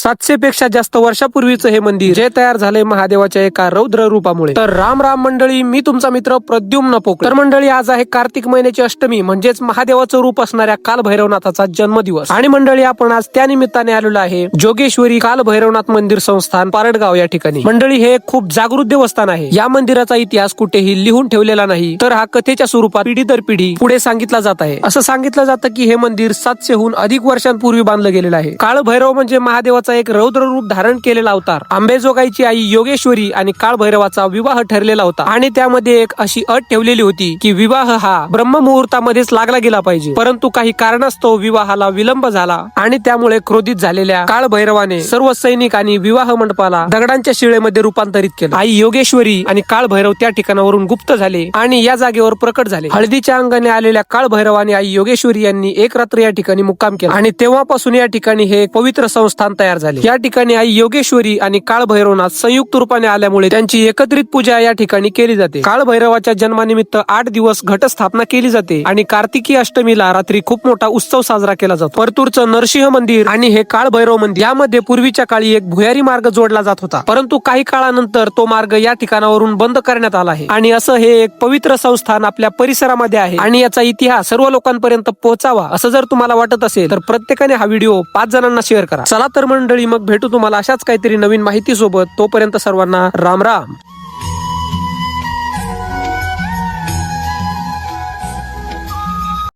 सातशे पेक्षा जास्त वर्षापूर्वीचं हे मंदिर जे तयार झाले महादेवाच्या एका रौद्र रूपामुळे. तर राम राम मंडळी मी तुमचा मित्र प्रद्युम्न पोकळ. तर मंडळी आज आहे कार्तिक महिन्याची अष्टमी म्हणजेच महादेवाचं रूप असणाऱ्या काल भैरवनाथाचा जन्मदिवस. आणि मंडळी आपण आज त्या निमित्ताने आलेलो आहे जोगेश्वरी काल भैरवनाथ मंदिर संस्थान पारडगाव या ठिकाणी. मंडळी हे खूप जागृत देवस्थान आहे. या मंदिराचा इतिहास कुठेही लिहून ठेवलेला नाही तर हा कथेच्या स्वरूपात पिढी दर पिढी पुढे सांगितला जात आहे. असं सांगितलं जातं की हे मंदिर सातशेहून अधिक वर्षांपूर्वी बांधलं गेलेलं आहे. काळ भैरव म्हणजे महादेवाचा एक रौद्र रूप धारण केलेला अवतार. आंबेजोगाईची आई योगेश्वरी आणि काळ भैरवाचा विवाह ठरलेला होता. आणि त्यामध्ये एक अशी अट ठेवलेली होती की विवाह हा ब्रह्म मुहूर्तामध्येच लागला गेला पाहिजे. परंतु काही कारणास्तव विवाहाला विलंब झाला आणि त्यामुळे क्रोधित झालेल्या काळ भैरवाने सर्व सैनिक आणि विवाह मंडपाला दगडांच्या शिळेमध्ये रूपांतरित केलं. आई योगेश्वरी आणि काळ भैरव त्या ठिकाणावरून गुप्त झाले आणि या जागेवर प्रकट झाले. हळदीच्या अंगाने आलेल्या काळ भैरवाने आई योगेश्वरी यांनी एक रात्र या ठिकाणी मुक्काम केला. आणि तेव्हापासून या ठिकाणी हे पवित्र संस्थान तयार झाली. या ठिकाणी आई योगेश्वरी आणि काळ भैरवनाथ संयुक्त रूपाने आल्यामुळे त्यांची एकत्रित पूजा या ठिकाणी केली जाते. काळ भैरवाच्या जन्मानिमित्त आठ दिवस घटस्थापना केली जाते आणि कार्तिकी अष्टमीला रात्री खूप मोठा उत्सव साजरा केला जातो. परतूरचं नरसिंह मंदिर आणि हे काळ भैरव मंदिर यामध्ये पूर्वीच्या काळी एक भुयारी मार्ग जोडला जात होता. परंतु काही काळानंतर तो मार्ग या ठिकाणावरून बंद करण्यात आला आहे. आणि असं हे एक पवित्र संस्थान आपल्या परिसरामध्ये आहे. आणि याचा इतिहास सर्व लोकांपर्यंत पोहोचावा असं जर तुम्हाला वाटत असेल तर प्रत्येकाने हा व्हिडिओ पाच जणांना शेअर करा. चला तर मंडळ मग भेटू तुम्हाला अशाच काहीतरी नवीन माहितीसोबत. तोपर्यंत सर्वांना राम राम.